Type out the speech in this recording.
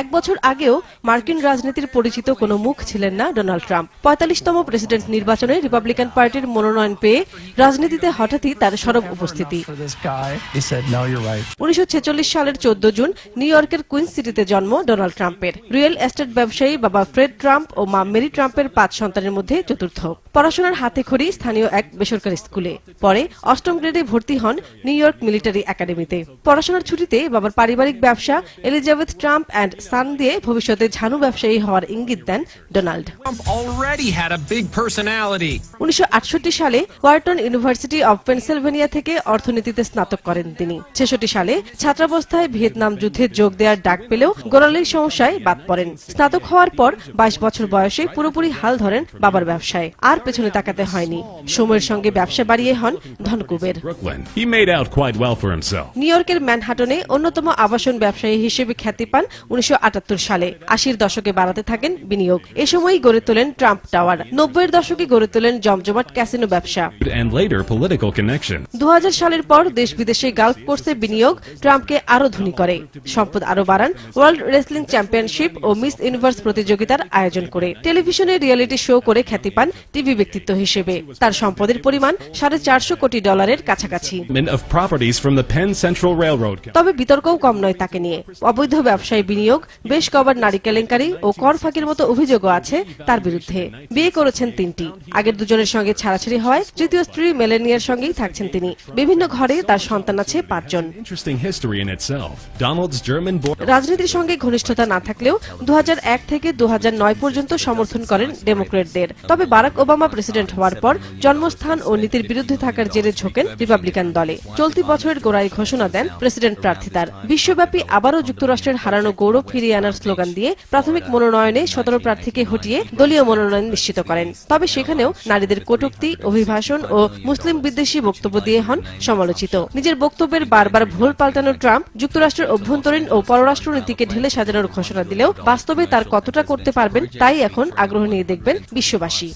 এক বছর আগেও মার্কিন রাজনীতির পরিচিত কোনো মুখ ছিলেন না ডোনাল্ড ট্রাম্প। পঁয়তাল্লিশতম প্রেসিডেন্ট নির্বাচনে রিপাবলিকান পার্টির মনোনয়ন পেয়ে রাজনীতিতে হঠাৎই তার সরব উপস্থিতি. উনিশশো সালের চোদ্দ জুন নিউ ইয়র্কের কুইন্স সিটিতে জন্ম ডোনাল্ড ট্রাম্পের। রিয়েল এস্টেট ব্যবসায়ী বাবা ফ্রেড ট্রাম্প ও মা মেরি ট্রাম্পের পাঁচ সন্তানের মধ্যে চতুর্থ। পড়াশোনার হাতে খড়ি স্থানীয় এক বেসরকারি স্কুলে। পরে অষ্টম গ্রেডে ভর্তি হন নিউ ইয়র্ক মিলিটারি একাডেমিতে। পড়াশোনার ছুটিতে বাবার পারিবারিক ব্যবসা এলিজাবেথ ট্রাম্প অ্যান্ড সান দিয়ে ভবিষ্যতে ঝানু ব্যবসায়ী হওয়ার ইঙ্গিত দেন ডোনাল্ড. উনিশশো সালে ওয়ার্টন ইউনিভার্সিটি অব পেনসিলভেনিয়া থেকে অর্থনীতিতে স্নাতক করেন তিনি। ছেষট্টি সালে ছাত্রাবস্থায় ভিয়েতনাম যুদ্ধে যোগ দেওয়ার ডাক পেলেও গোড়ালির সমস্যায় বাদ পড়েন। স্নাতক হওয়ার পর বাইশ বছর বয়সে পুরোপুরি হাল ধরেন বাবার ব্যবসায়। আর পেছনে তাকাতে হয়নি। সময়ের সঙ্গে ব্যবসা বাড়িয়ে হন ধনকুবের. নিউ ইয়র্কের ম্যানহাটনে অন্যতম আবাসন ব্যবসায়ী হিসেবে খ্যাতি পান উনিশশো আটাত্তর সালে। আশির দশকে বাড়াতে থাকেন বিনিয়োগ। এ সময়ই গড়ে তোলেন ট্রাম্প টাওয়ার। নব্বইয়ের দশকে গড়ে তোলেন জমজমাট ক্যাসিনো ব্যবসা। দু সালের পর দেশ বিদেশে গালফ কোর্সে বিনিয়োগ ট্রাম্পকে আরও ধনী করে। সম্পদ আরও বাড়ান ওয়ার্ল্ড রেসলিং চ্যাম্পিয়নশিপ ও মিস ইউনিভার্স প্রতিযোগিতার আয়োজন করে। টেলিভিশনে রিয়েলিটি শো করে খ্যাতি পান টিভি ব্যক্তিত্ব হিসেবে। তার সম্পদের পরিমাণ সাড়ে চারশো কোটি ডলারের কাছাকাছি. তবে বিতর্কও কম নয় তাকে। নিয়ে। অবৈধ ব্যবসায় বিনিয়োগ বেশ কবার নারী কেলেঙ্কারি ও কর ফাঁকির মতো অভিযোগও আছে তার বিরুদ্ধে। বিয়ে করেছেন তিনটি। আগের দুজনের সঙ্গে ছাড়াছাড়ি হয় তৃতীয় স্ত্রী মেলেনিয়ার সঙ্গেই থাকছেন তিনি। বিভিন্ন ঘরে তার সন্তান আছে পাঁচজন. রাজনীতির সঙ্গে ঘনিষ্ঠতা না থাকলেও দু হাজার এক থেকে দু হাজার নয় পর্যন্ত সমর্থন করেন ডেমোক্রেটদের। তবে বারাক ওবামা প্রেসিডেন্ট হওয়ার পর জন্মস্থান ও নীতির বিরুদ্ধে থাকার জেরে ঝোঁকেন রিপাবলিকান দলে। চলতি বছরের গোড়ায় ঘোষণা দেন প্রেসিডেন্ট প্রার্থী প্রার্থিতার বিশ্বব্যাপী আবারও যুক্তরাষ্ট্রের হারানো গৌরব ফিরিয়ে আনার স্লোগান দিয়ে প্রাথমিক মনোনয়নে সতেরো প্রার্থীকে হটিয়ে দলীয় মনোনয়ন নিশ্চিত করেন। তবে সেখানেও নারীদের কটুক্তি, অভিভাষণ ও মুসলিম বিদ্বেষী বক্তব্য দিয়ে হন সমালোচিত। নিজের বক্তব্যের বারবার ভুল পাল্টানো ট্রাম্প যুক্তরাষ্ট্রের অভ্যন্তরীণ ও পররাষ্ট্র নীতিকে ঢেলে সাজানোর ঘোষণা দিলেও বাস্তবে তার কতটা করতে পারবেন তাই এখন আগ্রহ নিয়ে দেখবেন বিশ্ববাসী।